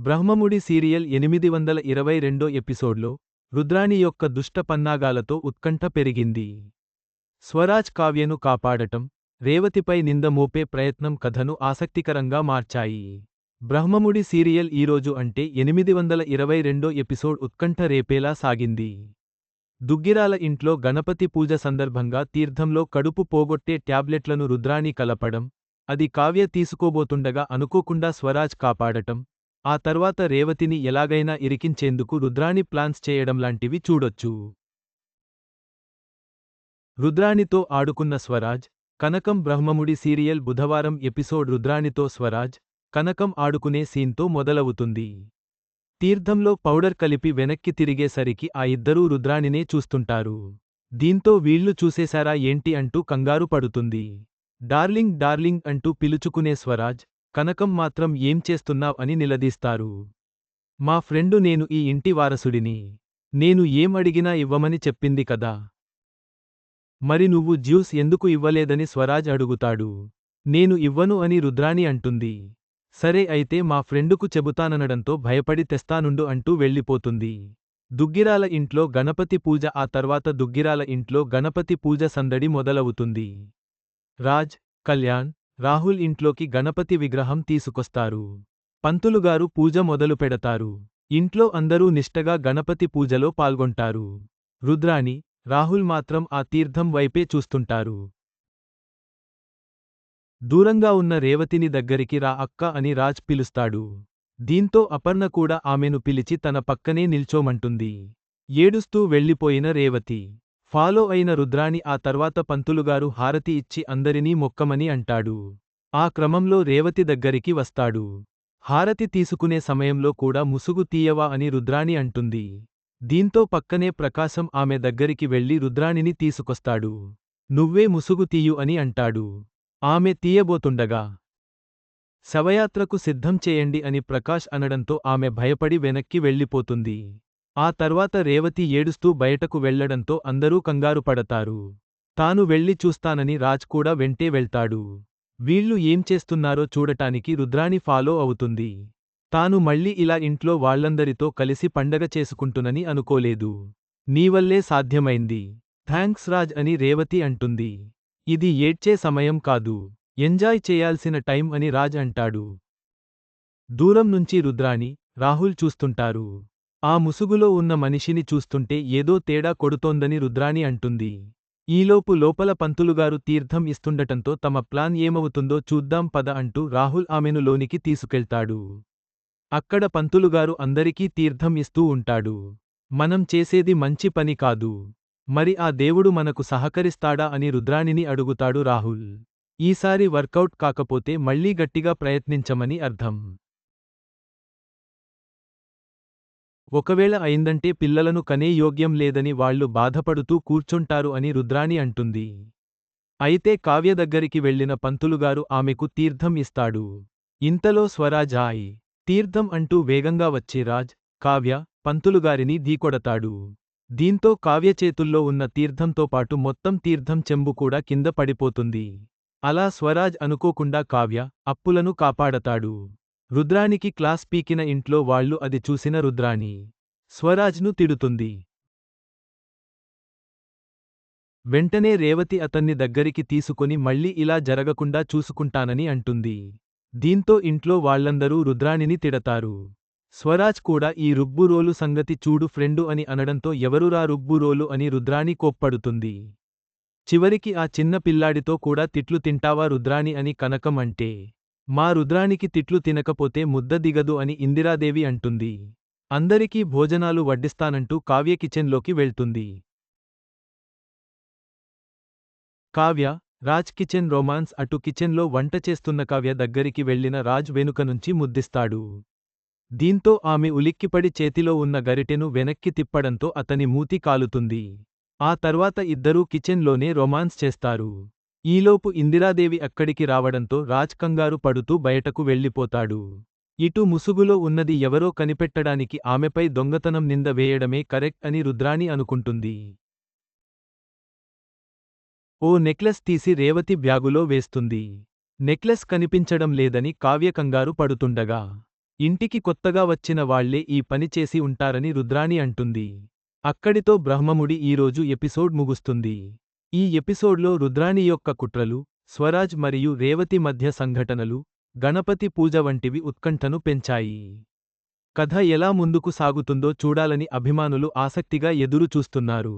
Brahmamudi serial ఎనిమిది వందల ఇరవై రెండో ఎపిసోడ్లో రుద్రాణి యొక్క దుష్ట పన్నాగాలతో ఉత్కంఠ పెరిగింది. స్వరాజ్ కావ్యను కాపాడటం రేవతిపై నింద మోపే ప్రయత్నం కథను ఆసక్తికరంగా మార్చాయి. బ్రహ్మముడి సీరియల్ ఈరోజు అంటే ఎనిమిది వందల ఇరవై రెండో ఎపిసోడ్ ఉత్కంఠ రేపేలా సాగింది. దుగ్గిరాల ఇంట్లో గణపతి పూజ సందర్భంగా తీర్థంలో కడుపు పోగొట్టే ట్యాబ్లెట్లను రుద్రాణి కలపడం అది కావ్య తీసుకోబోతుండగా అనుకోకుండా స్వరాజ్ కాపాడటం ఆ తర్వాత రేవతిని ఎలాగైనా ఇరికించేందుకు రుద్రాణి ప్లాన్స్ చేయడం లాంటివి చూడొచ్చు. రుద్రాణితో ఆడుకున్న స్వరాజ్ కనకం బ్రహ్మముడి సీరియల్ బుధవారం ఎపిసోడ్ రుద్రాణితో స్వరాజ్ కనకం ఆడుకునే సీన్తో మొదలవుతుంది. తీర్థంలో పౌడర్ కలిపి వెనక్కి తిరిగేసరికి ఆ ఇద్దరూ రుద్రాణినే చూస్తుంటారు. దీంతో వీళ్ళు చూసేశారా ఏంటి అంటూ కంగారు పడుతుంది. డార్లింగ్ డార్లింగ్ అంటూ పిలుచుకునే స్వరాజ్ కనకం మాత్రం ఏం చేస్తున్నావ్ అని నిలదీస్తారు. మా ఫ్రెండు నేను ఈ ఇంటి వారసుడిని. నేను ఏం అడిగినా ఇవ్వమని చెప్పింది కదా. మరి నువ్వు జ్యూస్ ఎందుకు ఇవ్వలేదని స్వరాజ్ అడుగుతాడు. నేను ఇవ్వను అని రుద్రాణి అంటుంది. సరే అయితే మా ఫ్రెండుకు చెబుతాననడంతో భయపడి తెస్తానుండు అంటూ వెళ్ళిపోతుంది. దుగ్గిరాల ఇంట్లో గణపతి పూజ ఆ తర్వాత దుగ్గిరాల ఇంట్లో గణపతి పూజ సందడి మొదలవుతుంది. రాజ్ కళ్యాణ్ రాహుల్ ఇంట్లోకి గణపతి విగ్రహం తీసుకొస్తారు. పంతులుగారు పూజ మొదలు పెడతారు. ఇంట్లో అందరూ నిష్టగా గణపతి పూజలో పాల్గొంటారు. రుద్రాణి రాహుల్ మాత్రం ఆ తీర్థం వైపే చూస్తుంటారు. దూరంగా ఉన్న రేవతిని దగ్గరికి రా అక్క అని రాజ్ పిలుస్తాడు. దీంతో అపర్ణ కూడా ఆమెను పిలిచి తన పక్కనే నిల్చోమంటుంది. ఏడుస్తూ వెళ్ళిపోయిన రేవతి. ఫాలో అయిన రుద్రాణి ఆ తర్వాత పంతులుగారు హారతి ఇచ్చి అందరినీ మొక్కమని అంటాడు. ఆ క్రమంలో రేవతి దగ్గరికి వస్తాడు. హారతి తీసుకునే సమయంలో కూడా ముసుగు తీయవా అని రుద్రాణి అంటుంది. దీంతో పక్కనే ప్రకాశం ఆమె దగ్గరికి వెళ్ళి రుద్రాణిని తీసుకొస్తాడు. నువ్వే ముసుగు తీయు అని అంటాడు. ఆమె తీయబోతుండగా శవయాత్రకు సిద్ధం చేయండి అని ప్రకాష్ అనడంతో ఆమె భయపడి వెనక్కి వెళ్ళిపోతుంది. ఆ తర్వాత రేవతి ఏడుస్తూ బయటకు వెళ్ళడంతో అందరూ కంగారు పడతారు. తాను వెళ్ళి చూస్తానని రాజ్ కూడా వెంటే వెళ్తాడు. వీళ్ళు ఏం చేస్తున్నారో చూడటానికి రుద్రాణి ఫాలో అవుతుంది. తాను మళ్ళీ ఇలా ఇంట్లో వాళ్ళందరితో కలిసి పండగ చేసుకుంటునని అనుకోలేదు. నీవల్లే సాధ్యమైంది. థ్యాంక్స్ రాజ్ అని రేవతి అంటుంది. ఇది ఏడ్చే సమయం కాదు. ఎంజాయ్ చేయాల్సిన టైం అని రాజ్ అంటాడు. దూరం నుంచి రుద్రాణి రాహుల్ చూస్తుంటారు. ఆ ముసుగులో ఉన్న మనిషిని చూస్తుంటే ఏదో తేడా కొడుతోందని రుద్రాణి అంటుంది. ఈలోపు లోపల పంతులుగారు తీర్థం ఇస్తుండటంతో తమ ప్లాన్ ఏమవుతుందో చూద్దాం పద అంటూ రాహుల్ ఆమెను లోనికి తీసుకెళ్తాడు. అక్కడ పంతులుగారు అందరికీ తీర్థం ఇస్తూ ఉంటాడు. మనం చేసేది మంచి పని కాదు. మరి ఆ దేవుడు మనకు సహకరిస్తాడా అని రుద్రాణిని అడుగుతాడు రాహుల్. ఈసారి వర్కౌట్ కాకపోతే మళ్ళీ గట్టిగా ప్రయత్నించమని అర్థం. ఒకవేళ అయిందంటే పిల్లలను కనే యోగ్యం లేదని వాళ్ళు బాధపడుతూ కూర్చుంటారు అని రుద్రాణి అంటుంది. అయితే కావ్య దగ్గరికి వెళ్ళిన పంతులుగారు ఆమెకు తీర్థం ఇస్తాడు. ఇంతలో స్వరాజాయ్ తీర్థం అంటూ వేగంగా వచ్చే రాజ్ కావ్య పంతులుగారిని ఢీకొడతాడు. దీంతో కావ్య చేతుల్లో ఉన్న తీర్థంతో పాటు మొత్తం తీర్థం చెంబు కూడా కింద పడిపోతుంది. అలా స్వరాజ్ అనుకోకుండా కావ్య అప్పులను కాపాడతాడు. రుద్రానికి క్లాస్ పీకిన ఇంట్లో వాళ్ళు అది చూసిన రుద్రాణి స్వరాజ్ను తిడుతుంది. వెంటనే రేవతి అతన్ని దగ్గరికి తీసుకొని మళ్ళీ ఇలా జరగకుండా చూసుకుంటానని అంటుంది. దీంతో ఇంట్లో వాళ్ళందరూ రుద్రాణిని తిడతారు. స్వరాజ్ కూడా ఈ రుబ్బురోలు సంగతి చూడు ఫ్రెండు అని అనడంతో ఎవరురా రుబ్బురోలు అని రుద్రాణి కోప్పడుతుంది. చివరికి ఆ చిన్న పిల్లాడితో కూడా తిట్లు తింటావా రుద్రాణి అని కనకం అంటే మా రుద్రానికి తిట్లు తినకపోతే ముద్ద దిగదు అని ఇందిరాదేవి అంటుంది. అందరికీ భోజనాలు వడ్డిస్తానంటూ కావ్య కిచెన్లోకి వెళ్తుంది. కావ్య రాజ్ కిచెన్ రొమాన్స్ అటు కిచెన్లో వంట చేస్తున్న కావ్య దగ్గరికి వెళ్ళిన రాజ్ వెనుక నుంచి ముద్దిస్తాడు. దీంతో ఆమె ఉలిక్కిపడి చేతిలో ఉన్న గరిటెను వెనక్కి తిప్పడంతో అతని మూతి కాలుతుంది. ఆ తర్వాత ఇద్దరూ కిచెన్లోనే రొమాన్స్ చేస్తారు. ఈలోపు ఇందిరాదేవి అక్కడికి రావడంతో రాజ్ కంగారు పడుతూ బయటకు వెళ్ళిపోతాడు. ఇటు ముసుగులో ఉన్నది ఎవరో కనిపెట్టడానికి ఆమెపై దొంగతనం నింద వేయడమే కరెక్ట్ అని రుద్రాణి అనుకుంటుంది. ఓ నెక్లెస్ తీసి రేవతి బ్యాగులో వేస్తుంది. నెక్లెస్ కనిపించడం లేదని కావ్య కంగారు పడుతుండగా ఇంటికి కొత్తగా వచ్చిన వాళ్ళే ఈ పని చేసి ఉంటారని రుద్రాణి అంటుంది. అక్కడితో బ్రహ్మముడి ఈరోజు ఎపిసోడ్ ముగుస్తుంది. ఈ ఎపిసోడ్లో రుద్రాణి యొక్క కుట్రలు స్వరాజ్ మరియు రేవతి మధ్య సంఘటనలు గణపతి పూజ వంటివి ఉత్కంఠను పెంచాయి. కథ ఎలా ముందుకు సాగుతుందో చూడాలని అభిమానులు ఆసక్తిగా ఎదురు చూస్తున్నారు